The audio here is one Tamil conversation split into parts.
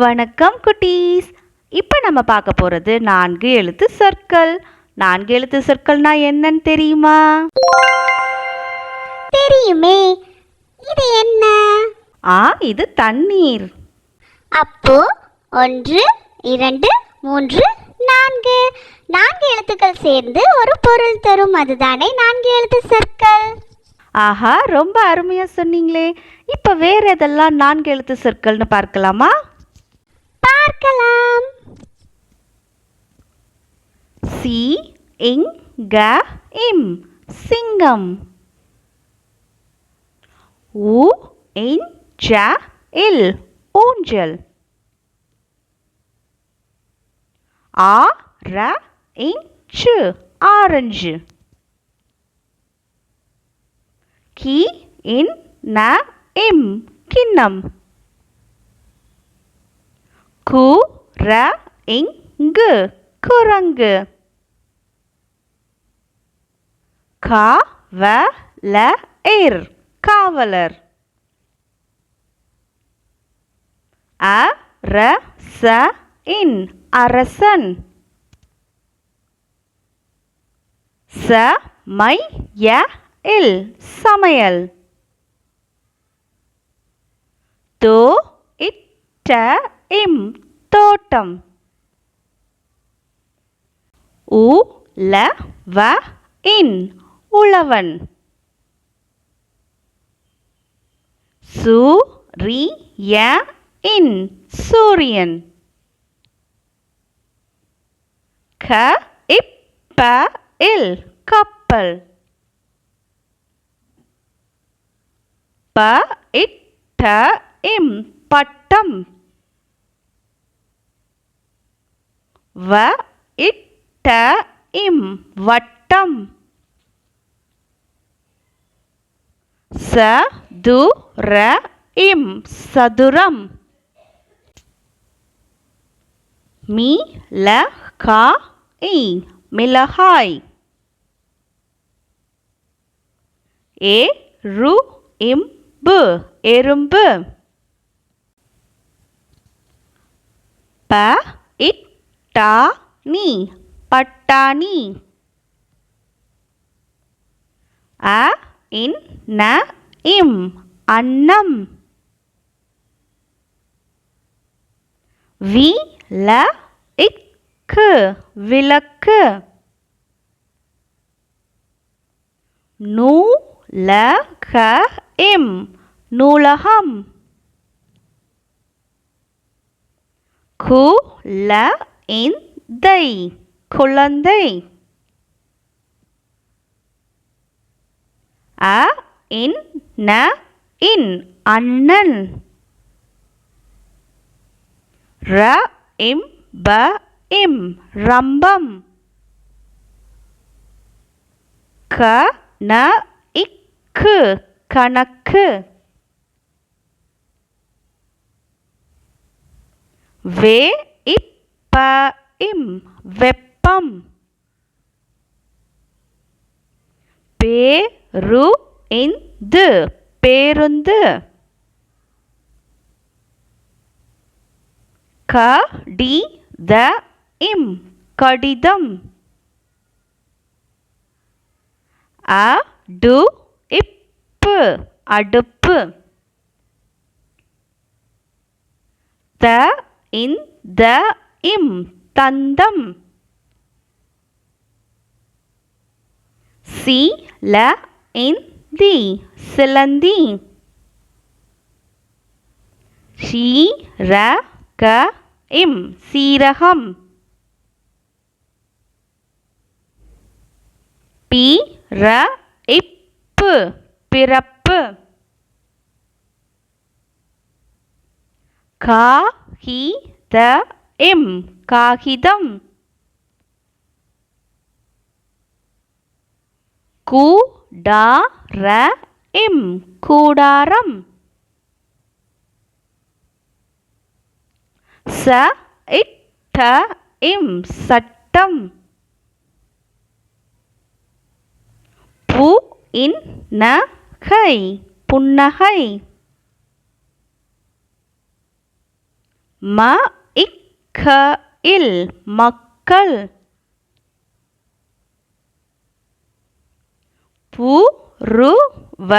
வணக்கம் குட்டீஸ். இப்போ நம்ம பார்க்க போகிறது நான்கு எழுத்து சொற்கள். நான்கு எழுத்து சொற்கள்னா என்னன்னு தெரியுமா? தெரியுமே. இது என்ன? ஆ இது தண்ணீர். அப்போ ஒன்று இரண்டு மூன்று நான்கு. நான்கு எழுத்துக்கள் சேர்ந்து ஒரு பொருள் தரும் அதுதானே நான்கு எழுத்து சொற்கள். ஆஹா ரொம்ப அருமையாக சொன்னீங்களே. இப்போ வேற எதெல்லாம் நான்கு எழுத்து சொற்கள்னு பார்க்கலாமா? பார்க்கலாம் சி இங் க இம் சிங்கம். உ இன் ஜ இல் ஊஞ்சல். ஆ ர இன் சு ஆரஞ்சு. கி இன் ந இம் கிண்ணம். கு ர இங்கு குரங்கு. கா வ ல இர் காவலர். அ ர ச இன் அரசன். ச மை ய இல் சமையல். தோ இட்ட இம் தோட்டம். உ ல வ இன் உழவன். சு ரி ய இன் சூரியன். க இப்ப இல் கப்பல். ப இட்ட இம் பட்டம். வ இட்ட இம் வட்டம். ச து ர இம் சதுரம். மீ ல கா இ மிளகாய். ஏ ரு இம் பு எறும்பு. ப இட் டா நீ பட்டாணி அ இன் ந இம் அன்னம். வி ல இக்கு விளக்கு. நூ ல க இம் நூலகம். கு ல இந்தை குழந்தை அ இன் ந இன் அண்ணன் ர இம் ப இம் ரம்பம் க ந இக்கு கணக்கு வே இப் இப்ப இம் வெப்பம். பேரு இந்து பேருந்து. க டி த இம் கடிதம். அ டு இப்பு அடுப்பு. த இந்த இம் தந்தம். சி ல இன் தி சிலந்தி. ஷீ ர க இம் சீரகம். பி ர இப்பு பிறப்பு. கா ஹி த எம் காகிதம். கு டா ர இம் கூடாரம். ச இட்ட இம் சட்டம். பு இன் ந கை புன்னகை. ம க இல் மக்கள். பு ரு வ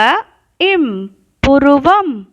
இம் புருவம்